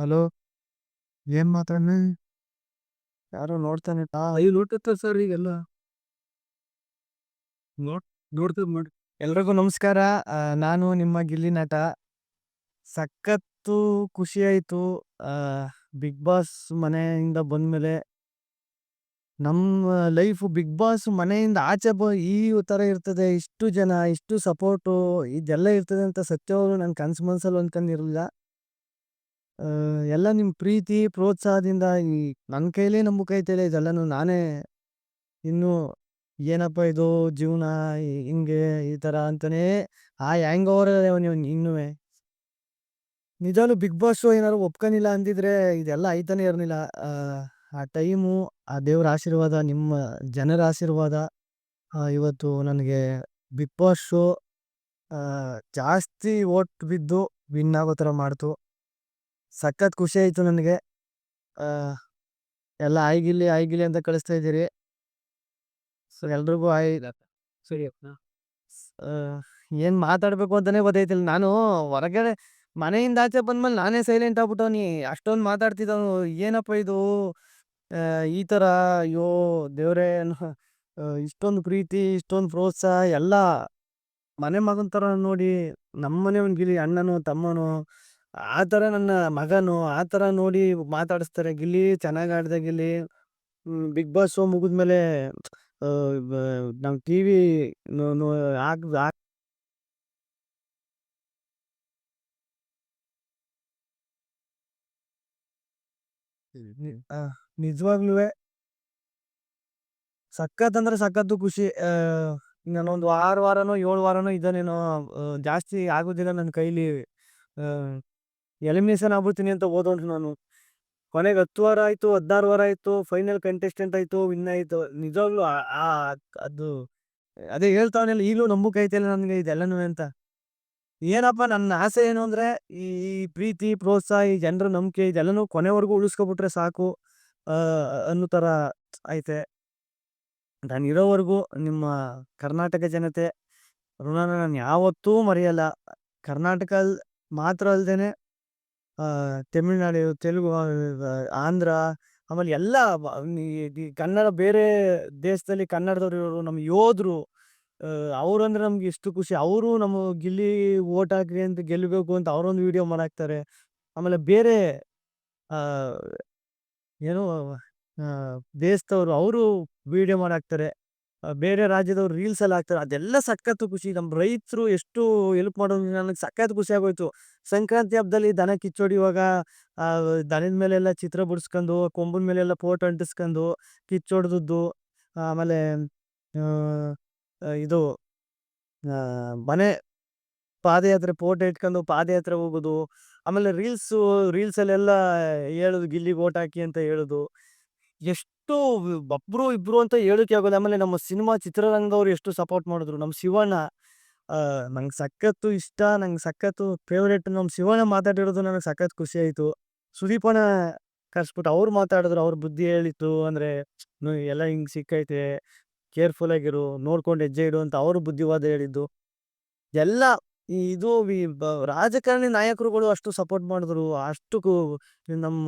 Hello ಏನ್ ಮಾತಾಡ್ಲಿ ಯಾರೋ ನೋಡ್ತಾನೆ. ಐದು ನೋಟತ್ತ ಸರ್ ಈಗೆಲ್ಲ. ನೋಡ್ ನೋಡ್ತದ ಮಾಡಿ ಎಲ್ರಿಗೂ ನಮಸ್ಕಾರ. ಆ, ನಾನು ನಿಮ್ಮ ಗಿಲ್ಲಿ ನಟ. ಸಖತ್ತು ಖುಷಿ ಆಯ್ತು. ಆ ಬಿಗ್ ಬಾಸ್ ಮನೆಯಿಂದ ಬಂದ್ಮೇಲೆ ನಮ್ಮ ಲೈಫ್ ಬಿಗ್ ಬಾಸ್ ಮನೆಯಿಂದ ಆಚೆ ಬ ಈ ಥರ ಇರ್ತದೆ. ಇಷ್ಟು ಜನ ಇಷ್ಟು ಸಪೋರ್ಟು ಇದೆಲ್ಲ ಇರ್ತದೆ ಅಂತ ಸತ್ಯವಾಗ್ಲೂ ನನ್ನ ಕನ್ಸು ಮನ್ಸಲ್ಲಿ ಅಂದ್ಕೊಂಡಿರಲಿಲ್ಲ ಎಲ್ಲ ನಿಮ್ಮ ಪ್ರೀತಿ ಪ್ರೋತ್ಸಾಹದಿಂದ ಈ ನನ್ನ ಕೈಲೇ ನಂಬಕೈತಿಲ್ಲ ಇದೆಲ್ಲನೂ ನಾನೇ. ಇನ್ನು ಏನಪ್ಪ ಇದು ಜೀವನ ಹಿಂಗೆ ಈ ಥರ ಅಂತಲೇ ಆ ಹ್ಯಾಂಗ್ ಓವರ್ ನೀವು ನಿಜಾನು ಬಿಗ್ ಬಾಸ್ ಶೋ ಏನಾದ್ರು ಒಪ್ಕೊಂಡಿಲ್ಲ ಅಂದಿದ್ರೆ ಇದೆಲ್ಲ ಐತಾನೆ ಇರಲಿಲ್ಲ. ಆ, ಟೈಮು ಆ ದೇವ್ರ ಆಶೀರ್ವಾದ ನಿಮ್ಮ ಜನರ ಆಶೀರ್ವಾದ ಇವತ್ತು ನನಗೆ ಬಿಗ್ ಬಾಸ್ ಶೋ ಜಾಸ್ತಿ ಓಟ್ ಬಿದ್ದು ವಿನ್ ಆಗೋ ಥರ ಮಾಡ್ತು. ಸಖತ್ ಖುಷಿ ಆಯಿತು ನನಗೆ. ಎಲ್ಲ ಆಯ್ಗಿಲ್ಲಿ ಆಯ್ಗಿಲ್ಲಿ ಅಂತ ಕಳಿಸ್ತಾ ಇದ್ದೀರಿ. ಸೊ ಎಲ್ರಿಗೂ ಆಯ್ ಸರಿ. ಏನು ಮಾತಾಡಬೇಕು ಅಂತಾನೆ ಗೊತ್ತಾಯ್ತಿಲ್ಲ. ನಾನು ಹೊರಗಡೆ ಮನೆಯಿಂದ ಆಚೆ ಬಂದ್ಮೇಲೆ ನಾನೇ ಸೈಲೆಂಟ್ ಆಗ್ಬಿಟ್ಟವನಿ ಅಷ್ಟೊಂದು ಮಾತಾಡ್ತಿದ್ದವನು ಏನಪ್ಪ ಇದು? ಈ ತರ ಅಯ್ಯೋ ದೇವ್ರೇ ಇಷ್ಟೊಂದು ಪ್ರೀತಿ ಇಷ್ಟೊಂದು ಪ್ರೋತ್ಸಾಹ ಎಲ್ಲ ಮನೆ ಮಗನ ಥರ ನೋಡಿ ನಮ್ಮನೆ ಗಿಲಿ ಅಣ್ಣನು ತಮ್ಮನು ಆ ಥರ ನನ್ನ ಮಗನು ಆ ಥರ ನೋಡಿ ಮಾತಾಡಿಸ್ತಾರೆ. ಗಿಲ್ಲಿ ಚೆನ್ನಾಗಿ ಆಡ್ದೆ ಗಿಲ್ಲಿ. ಬಿಗ್ ಬಾಸ್ ಶೋ ಮುಗಿದ್ಮೇಲೆ ನಾವು ಟಿವಿ ವಿ ಹಾಕ್ ನಿಜವಾಗ್ಲೂ ಸಖತ್ ಅಂದ್ರೆ ಸಖತ್ತು ಖುಷಿ. ಆ, ನಾನೊಂದು ಆರು ವಾರನೋ ಏಳು ವಾರನೋ ಇದ್ದಾನೇನೋ, ಜಾಸ್ತಿ ಆಗೋದಿಲ್ಲ ನನ್ನ ಕೈಲಿ. ಎಲಿಮಿನೇಷನ್ ಆಗ್ಬಿಡ್ತೀನಿ ಅಂತ ಓದೋಣ ನಾನು. ಕೊನೆಗೆ ಹತ್ತು ವಾರ ಆಯಿತು, ಹದಿನಾರು ವಾರ ಆಯಿತು ಫೈನಲ್ ಕಂಟೆಸ್ಟೆಂಟ್ ಆಯಿತು ವಿನ್ ಆಯಿತು. ನಿಜವಾಗ್ಲೂ ಅದು, ಅದೇ ಹೇಳ್ತಾವನೆಲ್ಲ, ಈಗಲೂ ನಂಬುಕೆ ಐತಿಲ್ಲ ನನಗೆ ಇದೆಲ್ಲನೂ ಅಂತ. ಏನಪ್ಪ ನನ್ನ ಆಸೆ ಏನು ಅಂದರೆ, ಈ ಪ್ರೀತಿ, ಪ್ರೋತ್ಸಾಹ, ಈ ಜನರ ನಂಬಿಕೆ ಇದೆಲ್ಲನೂ ಕೊನೆವರೆಗೂ ಉಳಿಸ್ಕೊಬಿಟ್ರೆ ಸಾಕು ಅನ್ನೋ ಥರ ಐತೆ. ನಾನು ಇರೋವರೆಗೂ ನಿಮ್ಮ ಕರ್ನಾಟಕ ಜನತೆ, ಋಣನ ನಾನು ಯಾವತ್ತೂ ಮರೆಯಲ್ಲ. ಕರ್ನಾಟಕ ಮಾತ್ರ ಅಲ್ದೇನೆ ಆ, ತಮಿಳ್ನಾಡು ತೆಲುಗು ಆಂಧ್ರ ಆಮೇಲೆ ಎಲ್ಲ ಕನ್ನಡ ಬೇರೆ ದೇಶದಲ್ಲಿ ಕನ್ನಡದವ್ರು ಇರೋರು ನಮ್ಮ ಯೋಧರು ಅವ್ರು ಅಂದ್ರೆ ನಮ್ಗೆ ಇಷ್ಟು ಖುಷಿ. ಅವರು ನಮ್ಮ ಗಿಲ್ಲಿ ಓಟ್ ಹಾಕ್ರಿ ಅಂತ ಗೆಲ್ಲಬೇಕು ಅಂತ ಅವರೊಂದು ವಿಡಿಯೋ ಮಾಡಾಕ್ತಾರೆ. ಆಮೇಲೆ ಬೇರೆ ಏನು ದೇಶದವ್ರು ಅವರು ವಿಡಿಯೋ ಮಾಡಾಕ್ತಾರೆ. ಬೇರೆ ರಾಜ್ಯದವ್ರು ರೀಲ್ಸ್ ಎಲ್ಲ ಹಾಕ್ತಾರೆ. ಅದೆಲ್ಲ ಸಖತ್ತು ಖುಷಿ. ನಮ್ಮ ರೈತರು ಎಷ್ಟು ಹೆಲ್ಪ್ ಮಾಡೋದು ನನಗೆ ಸಖತ್ ಖುಷಿ ಆಗೋಯ್ತು. ಸಂಕ್ರಾಂತಿ ಹಬ್ಬದಲ್ಲಿ ದನ ಕಿಚ್ಚೊಡಿಯುವಾಗ ಆ, ದನದ ಮೇಲೆಲ್ಲ ಚಿತ್ರ ಬಿಡಿಸ್ಕೊಂಡು, ಕೊಂಬಿನ ಮೇಲೆಲ್ಲ ಫೋಟೋ ಅಂಟಿಸ್ಕೊಂಡು, ಕಿಚ್ಚೊಡ್ದದ್ದು, ಆಮೇಲೆ ಇದು ಮನೆ ಪಾದಯಾತ್ರೆ ಫೋಟೋ ಇಟ್ಕೊಂಡು ಪಾದಯಾತ್ರೆ ಹೋಗೋದು. ಆಮೇಲೆ ರೀಲ್ಸು ರೀಲ್ಸಲ್ಲೆಲ್ಲ ಹೇಳೋದು, ಗಿಲ್ಲಿಗೆ ಓಟ್ ಹಾಕಿ ಅಂತ ಹೇಳೋದು. ಎಷ್ಟು ಒಬ್ರು ಇಬ್ರು ಅಂತ ಹೇಳೋಕೆ ಆಗೋದು ಆಮೇಲೆ ನಮ್ಮ ಸಿನಿಮಾ ಚಿತ್ರರಂಗದವ್ರು ಎಷ್ಟು ಸಪೋರ್ಟ್ ಮಾಡಿದ್ರು. ನಮ್ಮ ಶಿವಣ್ಣ ನಂಗೆ ಸಖತ್ತು ಇಷ್ಟ. ನಂಗೆ ಸಖತ್ತು ಫೇವ್ರೇಟ್ ನಮ್ಮ ಶಿವಣ್ಣ ಮಾತಾಡಿರೋದು ನನಗೆ ಸಖತ್ ಖುಷಿ ಆಯಿತು. ಸುದೀಪನ ಕರ್ಸ್ಬಿಟ್ಟು ಅವ್ರು ಮಾತಾಡಿದ್ರು. ಅವ್ರ ಬುದ್ಧಿ ಹೇಳಿತ್ತು ಅಂದರೆ ಎಲ್ಲ ಹಿಂಗೆ ಸಿಕ್ಕೈತೆ. ಕೇರ್ಫುಲ್ ಆಗಿರು. ನೋಡ್ಕೊಂಡು ಹೆಜ್ಜೆ ಇಡು ಅಂತ ಅವ್ರ ಬುದ್ಧಿವಾದ ಹೇಳಿದ್ದು. ಎಲ್ಲ ಇದು ರಾಜಕಾರಣಿ ನಾಯಕರುಗಳು ಅಷ್ಟು ಸಪೋರ್ಟ್ ಮಾಡಿದ್ರು. ಅಷ್ಟು ನಮ್ಮ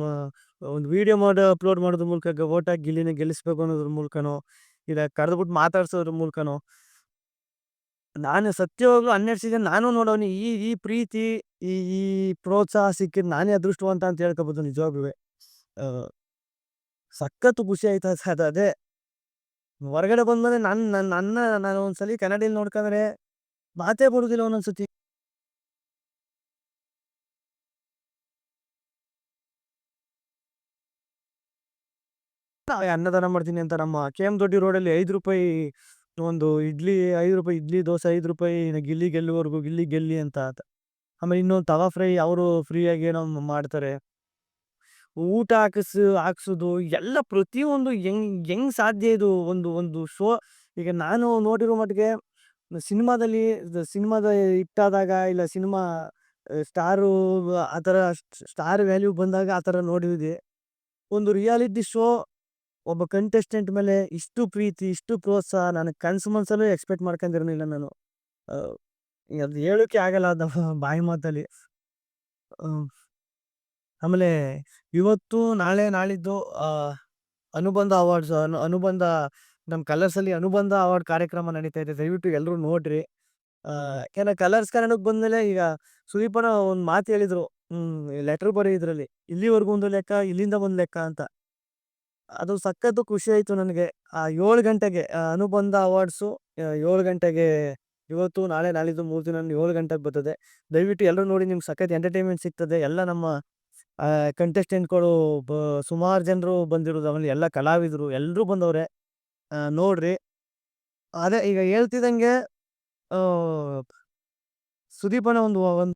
ಒಂದು ವಿಡಿಯೋ ಮಾಡಿ ಅಪ್ಲೋಡ್ ಮಾಡೋದ್ರ ಮೂಲಕ ಓಟ್ ಹಾಕಿ ಗಿಲ್ಲಿನ ಗೆಲ್ಲಿಸ್ಬೇಕು ಅನ್ನೋದ್ರ ಮೂಲಕನೋ, ಇಲ್ಲ ಕರೆದ್ಬಿಟ್ಟು ಮಾತಾಡ್ಸೋದ್ರ ಮೂಲಕನೋ. ನಾನು ಸತ್ಯವಾಗ್ಲೂ ಹನ್ನೆರಡು ಸೀಸನ್ ನಾನು ನೋಡೋನಿ ಈ ಈ ಪ್ರೀತಿ, ಈ ಈ ಪ್ರೋತ್ಸಾಹ ಸಿಕ್ಕಿದ್ ನಾನೇ ಅದೃಷ್ಟವಂತ ಅಂತ ಹೇಳ್ಕೊಬೋದು ನಿಜವಾಗ್ಲೂ ಸಖತ್ತು ಖುಷಿ ಆಯ್ತು ಅದ್- ಅದು ಹೊರಗಡೆ ಬಂದ್ಮೇಲೆ ನನ್ನ ನನ್ನ, ನಾನು ಒಂದ್ಸಲಿ ಕನ್ನಡಿಯಲ್ಲಿ ನೋಡ್ಕೊಂಡ್ರೆ ಮಾತೇ ಬರುದಿಲ್ಲ ಒಂದೊಂದ್ಸತಿ. ಅನ್ನದಾನ ಮಾಡ್ತೀನಿ ಅಂತ ನಮ್ಮ ಕೆ ಎಂ ದೊಡ್ಡಿ ರೋಡಲ್ಲಿ ಐದು ರೂಪಾಯಿ ಒಂದು ಇಡ್ಲಿ, ಐದು ರೂಪಾಯಿ ಇಡ್ಲಿ, ದೋಸೆ ಐದು ರೂಪಾಯಿ ಗಿಲ್ಲಿ ಗೆಲ್ಲುವರೆಗೂ ಗಿಲ್ಲಿ ಗೆಲ್ಲಿ ಅಂತ ಆಮೇಲೆ ಇನ್ನೊಂದು ತವಾ ಫ್ರೈ ಅವರು ಫ್ರೀಯಾಗಿ ಏನೋ ಮಾಡ್ತಾರೆ. ಊಟ ಹಾಕಿಸ್, ಹಾಕ್ಸೋದು, ಎಲ್ಲ ಪ್ರತಿಯೊಂದು ಹೆಂಗ್ ಹೆಂಗ್ ಸಾಧ್ಯ ಇದು ಒಂದು ಒಂದು ಶೋ. ಈಗ ನಾನು ನೋಡಿರೋ ಮಟ್ಟಿಗೆ ಸಿನಿಮಾದಲ್ಲಿ ಸಿನಿಮಾದ ಹಿಟ್ಟಾದಾಗ ಇಲ್ಲ ಸಿನಿಮಾ ಸ್ಟಾರು ಆ ಥರ ಸ್ಟಾರ್ ವ್ಯಾಲ್ಯೂ ಬಂದಾಗ ಆ ಥರ ನೋಡಿದ್ವಿ. ಒಂದು ರಿಯಾಲಿಟಿ ಶೋ ಒಬ್ಬ ಕಂಟೆಸ್ಟೆಂಟ್ ಮೇಲೆ ಇಷ್ಟು ಪ್ರೀತಿ, ಇಷ್ಟು ಪ್ರೋತ್ಸಾಹ ನನಗೆ ಕನ್ಸು ಮನ್ಸಲ್ಲೂ ಎಕ್ಸ್ಪೆಕ್ಟ್ ಮಾಡ್ಕೊಂಡಿರಲಿಲ್ಲ ನಾನು. ಅದು ಹೇಳೋಕೆ ಆಗಲ್ಲ ಅದು ಬಾಯಿ ಮಾತಲ್ಲಿ. ಆಮೇಲೆ ಇವತ್ತು ನಾಳೆ ನಾಳಿದ್ದು ಅನುಬಂಧ ಅವಾರ್ಡ್ಸ್, ಅನು, ಅನುಬಂಧ ನಮ್ಮ ಕಲರ್ಸ್ ಅಲ್ಲಿ ಅನುಬಂಧ ಅವಾರ್ಡ್ ಕಾರ್ಯಕ್ರಮ ನಡೀತಾ ಇದೆ. ದಯವಿಟ್ಟು ಎಲ್ಲರೂ ನೋಡ್ರಿ. ಏನ ಕಲರ್ಸ್ ಕಾರಣಕ್ಕೆ ಬಂದ್ಮೇಲೆ ಈಗ ಸುದೀಪನ ಒಂದ್ ಮಾತು ಹೇಳಿದ್ರು. ಹ್ಮ್, ಲೆಟರ್ ಬರೆಯೋದ್ರಲ್ಲಿ, ಇಲ್ಲಿವರೆಗೂ ಒಂದು ಲೆಕ್ಕ, ಇಲ್ಲಿಂದ ಒಂದು ಲೆಕ್ಕ ಅಂತ. ಅದು ಸಖತ್ತು ಖುಷಿ ಆಯ್ತು ನನಗೆ. ಆ ಏಳು ಗಂಟೆಗೆ ಅನುಬಂಧ ಅವಾರ್ಡ್ಸು ಏಳು ಗಂಟೆಗೆ ಇವತ್ತು, ನಾಳೆ, ನಾಳಿದ್ದು ಮೂರು ದಿನ ಏಳು ಗಂಟೆಗೆ ಬರ್ತದೆ. ದಯವಿಟ್ಟು ಎಲ್ಲರೂ ನೋಡಿ ನಿಮ್ಗೆ ಸಖತ್ ಎಂಟರ್ಟೈನ್ಮೆಂಟ್ ಸಿಗ್ತದೆ. ಎಲ್ಲ ನಮ್ಮ ಕಂಟೆಸ್ಟೆಂಟ್ಗಳು ಬ, ಸುಮಾರು ಜನರು ಬಂದಿರೋದು, ಆಮೇಲೆ ಎಲ್ಲ ಕಲಾವಿದರು ಎಲ್ಲರೂ ಬಂದವ್ರೆ. ನೋಡ್ರಿ. ಅದೇ ಈಗ ಹೇಳ್ತಿದ್ದಂಗೆ ಸುದೀಪನ ಒಂದು ಒಂದು